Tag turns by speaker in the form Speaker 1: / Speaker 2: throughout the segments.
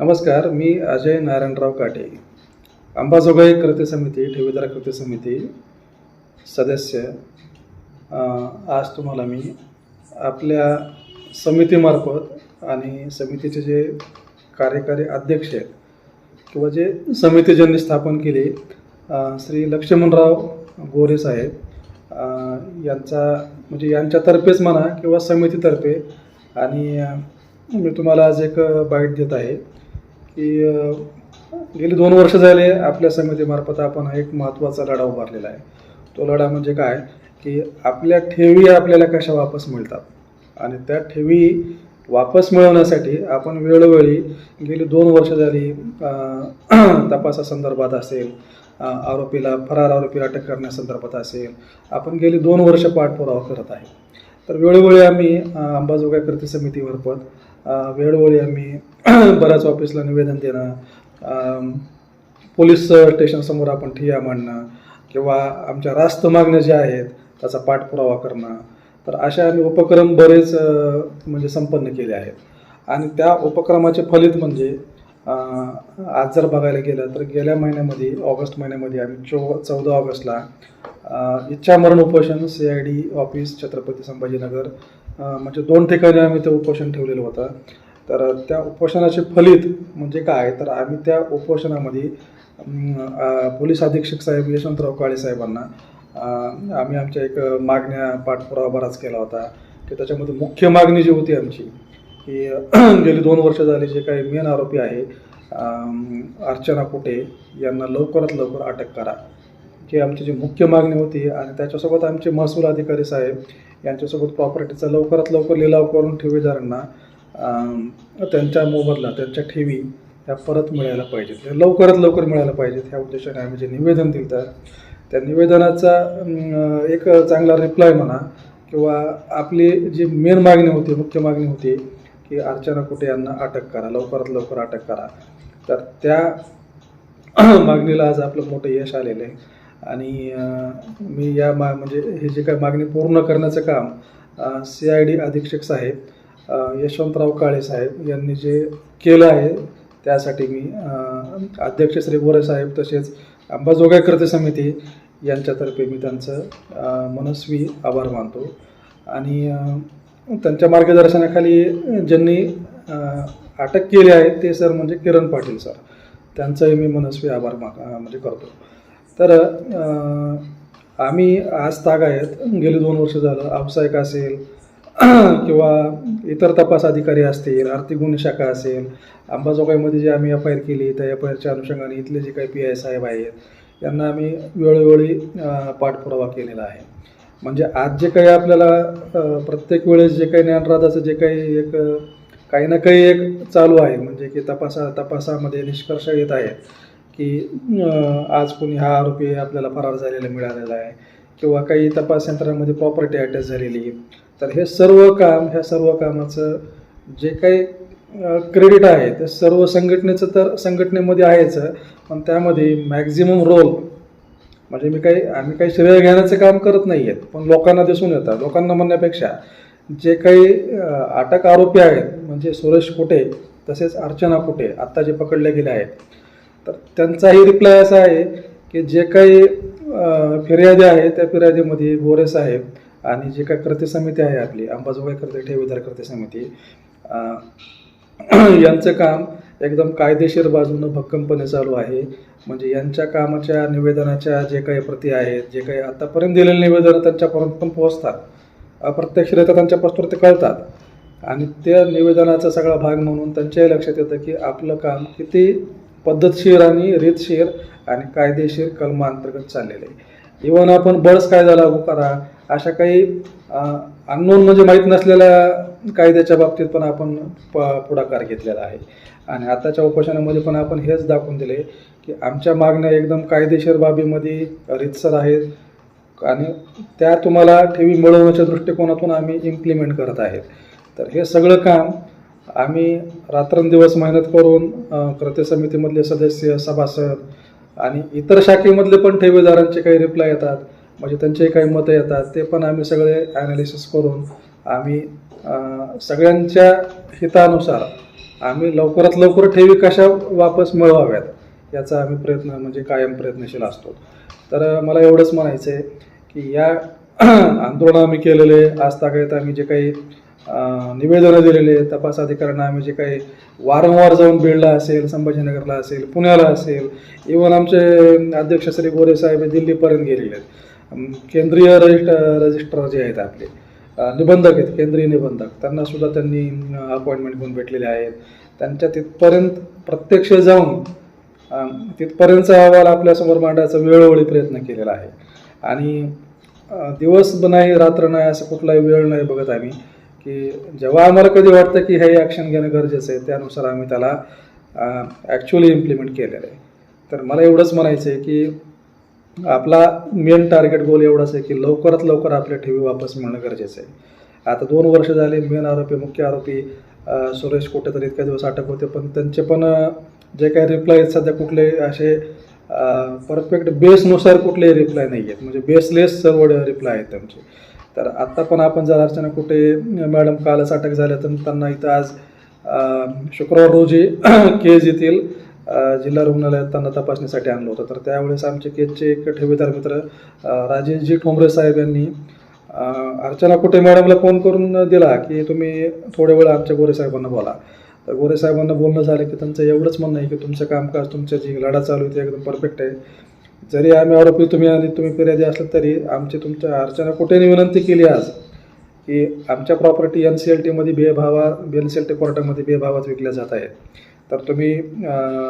Speaker 1: नमस्कार मी अजय नारायणराव काटे. अंबाजोगाई कृती समिती ठेवीदार कृती समिती सदस्य. आज तुम्हाला मी आपल्या समितीमार्फत आणि समितीचे जे कार्यकारी अध्यक्ष आहेत किंवा जे समिती ज्यांनी स्थापन केली श्री लक्ष्मणराव गोरे साहेब यांचा म्हणजे यांच्यातर्फेच म्हणा किंवा समितीतर्फे. आणि मी तुम्हाला आज एक बाईट देत आहे. की गेली दोन वर्ष झाले आपल्या समितीमार्फत आपण हा एक महत्त्वाचा लढा उभारलेला आहे. तो लढा म्हणजे काय? की आपल्या ठेवी आपल्याला कशा वापस मिळतात? आणि त्या ठेवी वापस मिळवण्यासाठी आपण वेळोवेळी गेली दोन वर्ष झाली तपासासंदर्भात असेल आरोपीला फरार आरोपीला अटक करण्यासंदर्भात असेल आपण गेली दोन वर्ष पाठपुरावा करत आहे. तर वेळोवेळी आम्ही अंबाजोगाई कृती समितीमार्फत वेळोवेळी आम्ही बऱ्याच ऑफिसला निवेदन देणं पोलीस स्टेशनसमोर आपण ठिय्या मांडणं किंवा आमच्या रास्त मागण्या ज्या आहेत त्याचा पाठपुरावा करणं. तर अशा आम्ही उपक्रम बरेच म्हणजे संपन्न केले आहेत. आणि त्या उपक्रमाचे फलित म्हणजे आज जर बघायला गेलं तर गेल्या महिन्यामध्ये ऑगस्ट महिन्यामध्ये आम्ही चौ चौदा ऑगस्टला इच्छामरण उपोषण C I D office Chhatrapati Sambhajinagar म्हणजे दोन ठिकाणी आम्ही ते उपोषण ठेवलेलं होतं. तर त्या उपोषणाचे फलित म्हणजे काय? तर आम्ही त्या उपोषणामध्ये पोलीस अधीक्षक साहेब यशवंतराव काळे साहेबांना आम्ही आमच्या एक मागण्या पाठपुरावा बराच केला होता की त्याच्यामध्ये मुख्य मागणी जी होती आमची की गेली दोन वर्ष झाली जे काही मेन आरोपी आहे अर्चना कुटे यांना लवकरात लवकर अटक करा. जे आमची जी मुख्य मागणी होती आणि त्याच्यासोबत आमचे महसूल अधिकारी साहेब यांच्यासोबत प्रॉपर्टीचा लवकरात लवकर लिलाव करून ठेवीदारांना त्यांच्या मोबदला त्यांच्या ठेवी ह्या परत मिळायला पाहिजेत. लवकरात लवकर मिळायला पाहिजेत ह्या उद्देशाने आम्ही जे निवेदन दिलं तर त्या निवेदनाचा एक चांगला रिप्लाय म्हणा किंवा आपली जी मेन मागणी होती मुख्य मागणी होती की अर्चना कुटे यांना अटक करा लवकरात लवकर अटक करा. तर त्या मागणीला आज आपलं मोठं यश आलेलं आहे. आणि मी या मा म्हणजे हे जे काही मागणी पूर्ण करण्याचं काम सी आय डी अधीक्षक साहेब यशवंतराव काळे साहेब यांनी जे केलं आहे त्यासाठी मी अध्यक्ष श्री बोरे साहेब तसेच अंबाजोगाई कर्ते समिती यांच्यातर्फे मी त्यांचं मनस्वी आभार मानतो. आणि त्यांच्या मार्गदर्शनाखाली ज्यांनी अटक केली आहे ते सर म्हणजे किरण पाटील सर. त्यांचाही मी मनस्वी आभार मा म्हणजे करतो. तर आम्ही आज तागायत गेले दोन वर्ष झालं. व्यावसायिक असेल किंवा इतर तपास अधिकारी असतील आर्थिक गुन्हे शाखा असेल अंबाजोगाईमध्ये जे आम्ही एफ आय आर केली त्या एफ आय आरच्या अनुषंगाने इथले जे काही पी आय साहेब आहेत यांना आम्ही वेळोवेळी पाठपुरावा केलेला आहे. म्हणजे आज जे काही आपल्याला प्रत्येक वेळेस जे काही ज्ञानराजाचं जे काही एक काही ना काही एक चालू आहे. म्हणजे की तपासा तपासामध्ये निष्कर्ष येत आहेत की आज कोणी हा आरोपी आपल्याला फरार झालेला मिळालेला आहे किंवा काही तपास यंत्रणामध्ये प्रॉपर्टी अटॅच झालेली तर हे सर्व काम ह्या सर्व कामाचं जे काही क्रेडिट आहे ते सर्व संघटनेचं तर संघटनेमध्ये आहेच पण त्यामध्ये मॅक्झिमम रोल म्हणजे मी काही आम्ही काही श्रेय घेण्याचं काम करत नाही आहेत पण लोकांना दिसून येतं. लोकांना म्हणण्यापेक्षा जे काही अटक आरोपी आहेत म्हणजे सुरेश कुटे तसेच अर्चना कुटे आत्ता जे पकडले गेले आहेत तर त्यांचाही रिप्लाय असा आहे की जे काही फिर्यादी आहे त्या फिर्यादीमध्ये गोरे साहेब आणि जे काही कर्ते समिती आहे आपली अंबाजोगाई कर्ते ठेवीदार कर्ते समिती यांचं काम एकदम कायदेशीर बाजूनं भक्कमपणे चालू आहे. म्हणजे यांच्या कामाच्या निवेदनाच्या जे काही प्रती आहेत जे काही आतापर्यंत दिलेले निवेदनं त्यांच्यापर्यंत पण पोहोचतात. अप्रत्यक्षरित्या त्यांच्यापासून ते कळतात. आणि त्या निवेदनाचा सगळा भाग म्हणून त्यांच्याही लक्षात येतं की आपलं काम किती पद्धतशीर आणि रीतशीर आणि कायदेशीर कलमांतर्गत चाललेलं आहे. इवन आपण बळस कायदा लागू करा अशा काही अननोन म्हणजे माहीत नसलेल्या कायद्याच्या बाबतीत पण आपण प पुढाकार घेतलेला आहे. आणि आताच्या उपोषणामध्ये पण आपण हेच दाखवून दिले की आमच्या मागण्या एकदम कायदेशीर बाबीमध्ये रितसर आहेत आणि त्या तुम्हाला ठेवी मिळवण्याच्या दृष्टिकोनातून आम्ही इम्प्लिमेंट करत आहेत. तर हे सगळं काम आम्ही रात्रंदिवस मेहनत करून कृती समितीमधले सदस्य सभासद आणि इतर शाखेमधले पण ठेवीदारांचे काही रिप्लाय येतात. म्हणजे त्यांचे काही मतं येतात. ते पण आम्ही सगळे ॲनालिसिस करून आम्ही सगळ्यांच्या हितानुसार आम्ही लवकरात लवकर ठेवी कशा वापस मिळवाव्यात याचा आम्ही प्रयत्न म्हणजे कायम प्रयत्नशील असतो. तर मला एवढंच म्हणायचं आहे की या आंदोलन आम्ही केलेले आज आजतागायत आम्ही जे काही निवेदनं दिलेले तपास अधिकाऱ्यांना आम्ही जे काही वारंवार जाऊन बीडला असेल संभाजीनगरला असेल पुण्याला असेल इवन आमचे अध्यक्ष श्री गोरे साहेब हे दिल्लीपर्यंत गेलेले आहेत. केंद्रीय रजिस्ट रजिस्ट्रार जे आहेत आपले निबंधक आहेत केंद्रीय निबंधक. त्यांना सुद्धा त्यांनी अपॉइंटमेंट घेऊन भेटलेले आहेत. त्यांच्या तिथपर्यंत प्रत्यक्ष जाऊन तिथपर्यंतचा अहवाल आपल्यासमोर मांडायचा वेळोवेळी प्रयत्न केलेला आहे. आणि दिवस नाही रात्र नाही असं कुठलाही वेळ नाही बघत आम्ही. की जेव्हा आम्हाला कधी वाटतं की हे ॲक्शन घेणं गरजेचं आहे त्यानुसार आम्ही त्याला ॲक्च्युली इम्प्लिमेंट केलेलं आहे. तर मला एवढंच म्हणायचं आहे की आपला मेन टार्गेट गोल एवढाच आहे की लवकरात लवकर आपल्या ठेवी वापस मिळणं गरजेचं आहे. आता दोन वर्ष झाले मेन आरोपी मुख्य आरोपी सुरेश सुरेश कुठेतरी इतक्या दिवस अटक होते पण त्यांचे पण जे काही रिप्लाय आहेत सध्या कुठले असे परफेक्ट बेसनुसार कुठलेही रिप्लाय नाही आहेत म्हणजे बेसलेस सर्व रिप्लाय आहेत त्यांचे. तर आत्ता पण आपण जर अर्चना कुठे मॅडम कालच अटक झाल्या तर त्यांना इथं आज शुक्रवार रोजी केज येथील जिल्हा रुग्णालयात त्यांना तपासणीसाठी आणलं होतं. तर त्यावेळेस आमचे केजचे एक ठेवीदार मित्र राजेशजी ठोंबरे साहेब यांनी अर्चना कुठे मॅडमला फोन करून दिला की तुम्ही थोड्या वेळ आमच्या गोरे साहेबांना बोला. तर गोरे साहेबांना बोलणं झालं की त्यांचं एवढंच म्हणणं आहे की तुमचं कामकाज तुमचं जी लढा चालू आहे ती एकदम परफेक्ट आहे. जरी आम्ही आरोपी तुम्ही आणि तुम्ही फिर्यादी असलं तरी आमची तुमच्या अर्चना कुठेने विनंती केली आज की आमच्या प्रॉपर्टी एन सी एल टीमध्ये बेभावा एन सी एल टी कोर्टामध्ये बेभावात विकल्या जात आहेत. तर तुम्ही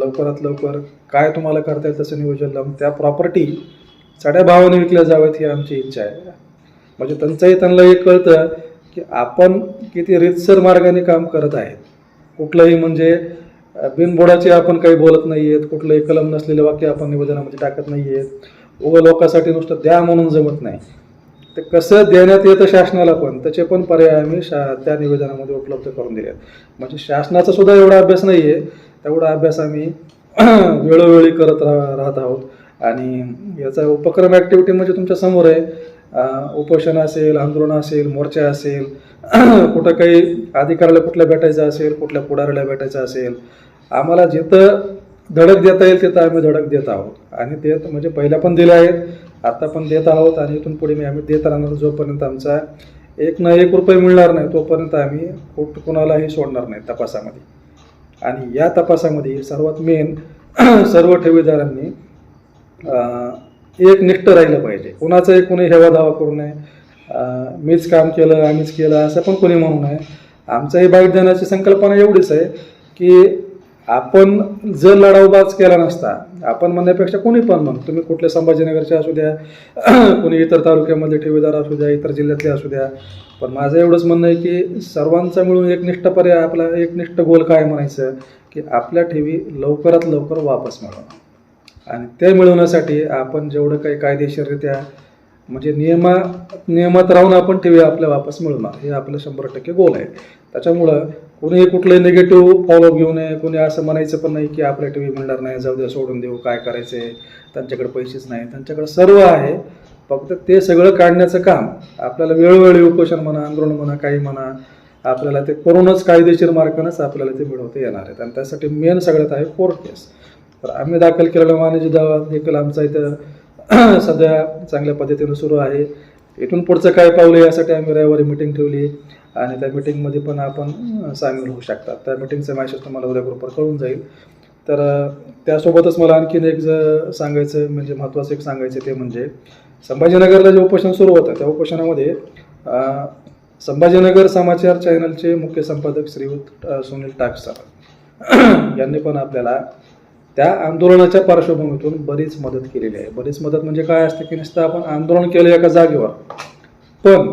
Speaker 1: लवकरात लवकर काय तुम्हाला करता येईल तसं नियोजन लावून त्या प्रॉपर्टी साड्या भावाने विकल्या जाव्यात ही आमची इच्छा आहे. म्हणजे त्यांचंही त्यांना एक कळतं की आपण किती रितसर मार्गाने काम करत आहेत. कुठलंही म्हणजे बिनबोडाचे आपण काही बोलत नाही आहेत कुठलंही कलम नसलेले वाक्य आपण निवेदनामध्ये टाकत नाही आहेत उगं लोकांसाठी नुसतं द्या म्हणून जमत नाही. तर कसं देण्यात येतं शासनाला पण त्याचे पण पर्याय आम्ही शा त्या निवेदनामध्ये उपलब्ध करून दिले आहेत म्हणजे शासनाचा सुद्धा एवढा अभ्यास नाही आहे तेवढा अभ्यास आम्ही वेळोवेळी करत राह राहत आहोत. आणि याचा उपक्रम ॲक्टिव्हिटी म्हणजे तुमच्यासमोर आहे. उपोषण असेल आंदोलन असेल मोर्चा असेल कुठं काही अधिकाऱ्याला कुठल्या भेटायचं असेल कुठल्या पुढाऱ्याला भेटायचं असेल आम्हाला जिथं धडक देता येईल तिथं आम्ही धडक देत आहोत. आणि ते म्हणजे पहिल्या पण दिल्या आहेत आता पण देत आहोत आणि इथून पुढे मी आम्ही देत राहणार जोपर्यंत आमचा एक ना एक रुपये मिळणार नाही तोपर्यंत आम्ही कुठ कुणालाही सोडणार नाही तपासामध्ये. आणि या तपासामध्ये सर्वात मेन सर्व ठेवीदारांनी एक निष्ठ राहिलं पाहिजे. कुणाचाही कोणी हेवा दावा करू नये. मीच काम केलं आम्हीच केलं असं पण कोणी म्हणू नये. आमचंही बाईट देण्याची संकल्पना एवढीच आहे की आपण जर लढाऊबाज केला नसता आपण म्हणण्यापेक्षा कोणी पण म्हण तुम्ही कुठल्या संभाजीनगरचे असू द्या कोणी इतर तालुक्यामध्ये ठेवीदार असू द्या इतर जिल्ह्यातले असू द्या पण माझं एवढंच म्हणणं आहे की सर्वांचा मिळून एकनिष्ठ पर्याय आपला एकनिष्ठ गोल काय म्हणायचं की आपल्या ठेवी लवकरात लवकर वापस मिळवणं आणि ते मिळवण्यासाठी आपण जेवढं काही कायदेशीररित्या म्हणजे नियमा नियमात राहून आपण ठेवी आपल्या वापस मिळवणार हे आपलं शंभर टक्के गोल आहे. त्याच्यामुळं कोणीही कुठलंही निगेटिव्ह फॉलो घेऊ नये. कोणी असं म्हणायचं पण नाही की आपल्या टी व्ही मिळणार नाही जाऊ द्या सोडून देऊ काय करायचं आहे त्यांच्याकडे पैसेच नाही. त्यांच्याकडे सर्व आहे. फक्त ते सगळं काढण्याचं काम आपल्याला वेळोवेळी उपोषण म्हणा आंदोलन म्हणा काही म्हणा आपल्याला ते करूनच कायदेशीर मार्गानंच आपल्याला ते मिळवता येणार आहेत. आणि त्यासाठी मेन सगळ्यात आहे कोर्ट केस तर आम्ही दाखल केलेला वाणिज्य दावा देखील आमचा इथं सध्या चांगल्या पद्धतीनं सुरू आहे. इथून पुढचं काय पावलं यासाठी आम्ही रविवारी मिटिंग ठेवली. आणि त्या मिटिंगमध्ये पण आपण सामील होऊ शकतात. त्या मिटिंगचा मॅसेज तुम्हाला उद्या ग्रुपवर कळून जाईल. तर त्यासोबतच मला आणखीन एक जर सांगायचं म्हणजे महत्त्वाचं एक सांगायचं ते म्हणजे संभाजीनगरला जे उपोषण सुरू होतं त्या उपोषणामध्ये संभाजीनगर समाचार चॅनलचे मुख्य संपादक श्रीयुत सुनील टाक सर यांनी पण आपल्याला त्या आंदोलनाच्या पार्श्वभूमीतून बरीच मदत केलेली आहे. बरीच मदत म्हणजे काय असते की नुसतं आपण आंदोलन केलं एका जागेवर पण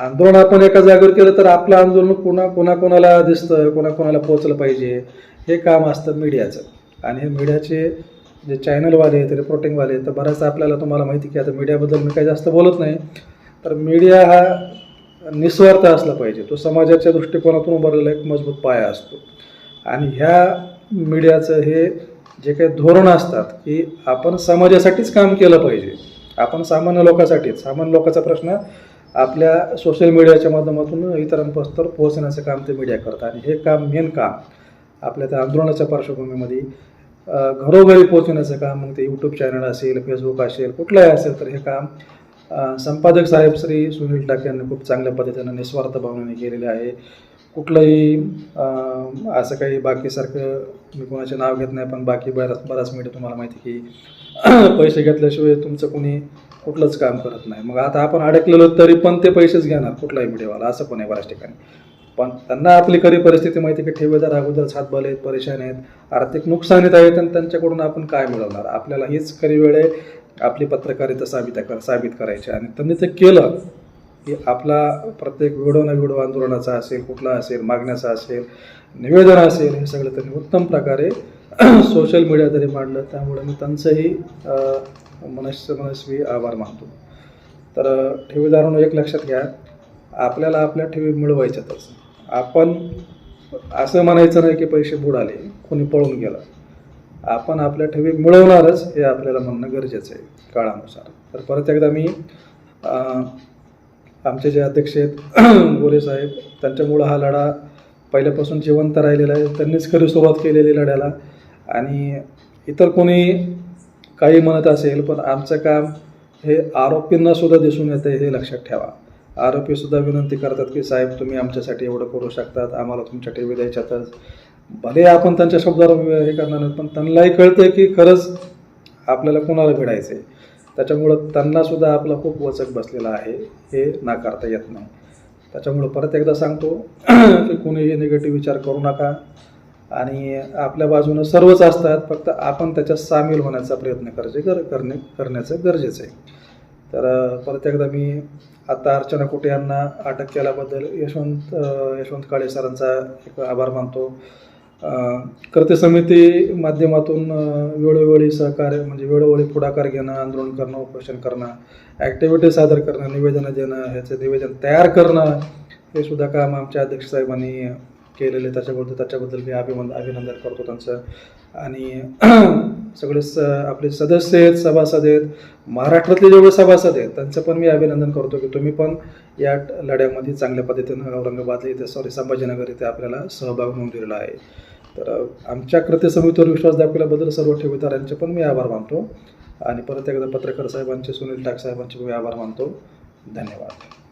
Speaker 1: आंदोलन आपण एका जागेवर केलं तर आपलं आंदोलन कोणा कोणाकोणाला दिसतं कोणाकोणाला पोचलं पाहिजे हे काम असतं मीडियाचं. आणि हे मीडियाचे जे चॅनलवाले आहेत रिपोर्टिंगवाले आहेत तर बऱ्याचदा आपल्याला तुम्हाला माहिती की आता मीडियाबद्दल मी काही जास्त बोलत नाही तर मीडिया हा निस्वार्थ असला पाहिजे. तो समाजाच्या दृष्टिकोनातून उभारलेला एक मजबूत पाया असतो. आणि ह्या मीडियाचं हे जे काही धोरण असतात की आपण समाजासाठीच काम केलं पाहिजे. आपण सामान्य लोकांसाठीच सामान्य लोकांचा प्रश्न आपल्या सोशल मीडियाच्या माध्यमातून इतरांपर्यंत पोहोचण्याचं काम ते मीडिया करतात. आणि हे काम मेन काम आपल्या त्या आंदोलनाच्या पार्श्वभूमीमध्ये घरोघरी पोहोचण्याचं काम मग ते यूट्यूब चॅनल असेल फेसबुक असेल कुठलंही असेल तर हे काम संपादक साहेब श्री सुनील टाके यांनी खूप चांगल्या पद्धतीनं निस्वार्थ भावनेने केलेले आहे. कुठलंही असं काही बाकीसारखं मी कोणाचे नाव घेत नाही पण बाकी बऱ्याच बऱ्याच मीडिया तुम्हाला माहिती की पैसे घेतल्याशिवाय तुमचं कोणी कुठलंच काम करत नाही. मग आता आपण अडकलेलो तरी पण ते पैसेच घेणार कुठलाही मीडियावाला असं पण आहे बऱ्याच ठिकाणी. पण त्यांना आपली खरी परिस्थिती माहिती की ठेवीदार अगोदर हातबल आहेत परेशान आहेत आर्थिक नुकसानीत आहेत आणि त्यांच्याकडून आपण काय मिळवणार? आपल्याला हीच खरी वेळ आहे आपली पत्रकारिता साबित कर साबित करायची. आणि त्यांनी ते केलं की आपला प्रत्येक व्हिडिओ ना व्हिडिओ आंदोलनाचा असेल कुठला असेल मागण्याचा असेल निवेदन असेल हे सगळं त्यांनी उत्तम प्रकारे सोशल मीडिया तरी मांडलं. त्यामुळे मी त्यांचंही मनस्य मनस मनस्वी आभार मानतो. तर ठेवीदारांनो एक लक्षात घ्या. आपल्याला आपल्या ठेवी मिळवायच्यातच. आपण असं म्हणायचं नाही की पैसे बुडाले कोणी पळून गेलं. आपण आपल्या ठेवी मिळवणारच हे आपल्याला म्हणणं गरजेचं आहे काळानुसार. तर परत एकदा मी आमचे जे अध्यक्ष आहेत गोरे साहेब त्यांच्यामुळं हा लढा पहिल्यापासून जिवंत राहिलेला आहे. त्यांनीच खरी सुरुवात केलेली लढ्याला. आणि इतर कोणी काही म्हणत असेल पण आमचं काम हे आरोपींना सुद्धा दिसून येतं हे लक्षात ठेवा. आरोपी सुद्धा विनंती करतात की साहेब तुम्ही आमच्यासाठी एवढं करू शकतात आम्हाला तुमच्या ठेवी द्यायच्यातच भले आपण त्यांच्या शब्दावर हे करणार नाही पण त्यांनाही कळतं की खरंच आपल्याला कोणाला भिडायचं आहे त्याच्यामुळं त्यांनासुद्धा आपला खूप वचक बसलेला आहे हे नाकारता येत नाही. त्याच्यामुळं परत एकदा सांगतो की कोणीही निगेटिव्ह विचार करू नका. आणि आपल्या बाजूनं सर्वच असतात फक्त आपण त्याच्यात सामील होण्याचा प्रयत्न करायचे कर करणे करण्याचं गरजेचं आहे. तर परत एकदा मी आता अर्चना कुटे यांना अटक केल्याबद्दल यशवंत यशवंत काळे सरांचा एक आभार मानतो. कर्ते समिती माध्यमातून वेळोवेळी सहकार्य म्हणजे वेळोवेळी पुढाकार घेणं आंदोलन करणं उपोषण करणं ॲक्टिव्हिटी सादर करणं निवेदनं देणं ह्याचं निवेदन तयार करणं हे सुद्धा काम आमच्या अध्यक्ष साहेबांनी केलेले त्याच्याबद्दल त्याच्याबद्दल मी अभिमन अभिनंदन करतो त्यांचं. आणि सगळे स आपले सदस्य आहेत सभासद आहेत. महाराष्ट्रातले जेवढे सभासद आहेत त्यांचं पण मी अभिनंदन करतो की तुम्ही पण या लढ्यामध्ये चांगल्या पद्धतीनं औरंगाबाद इथे सॉरी संभाजीनगर इथे आपल्याला सहभाग नोंदवलेला आहे. तर आमच्या कृत्य समितीवर विश्वास दाखवल्याबद्दल सर्व ठेवीदारांचे पण मी आभार मानतो. आणि परत एकदा पत्रकार साहेबांचे सुनील टाक साहेबांचे मी आभार मानतो. धन्यवाद.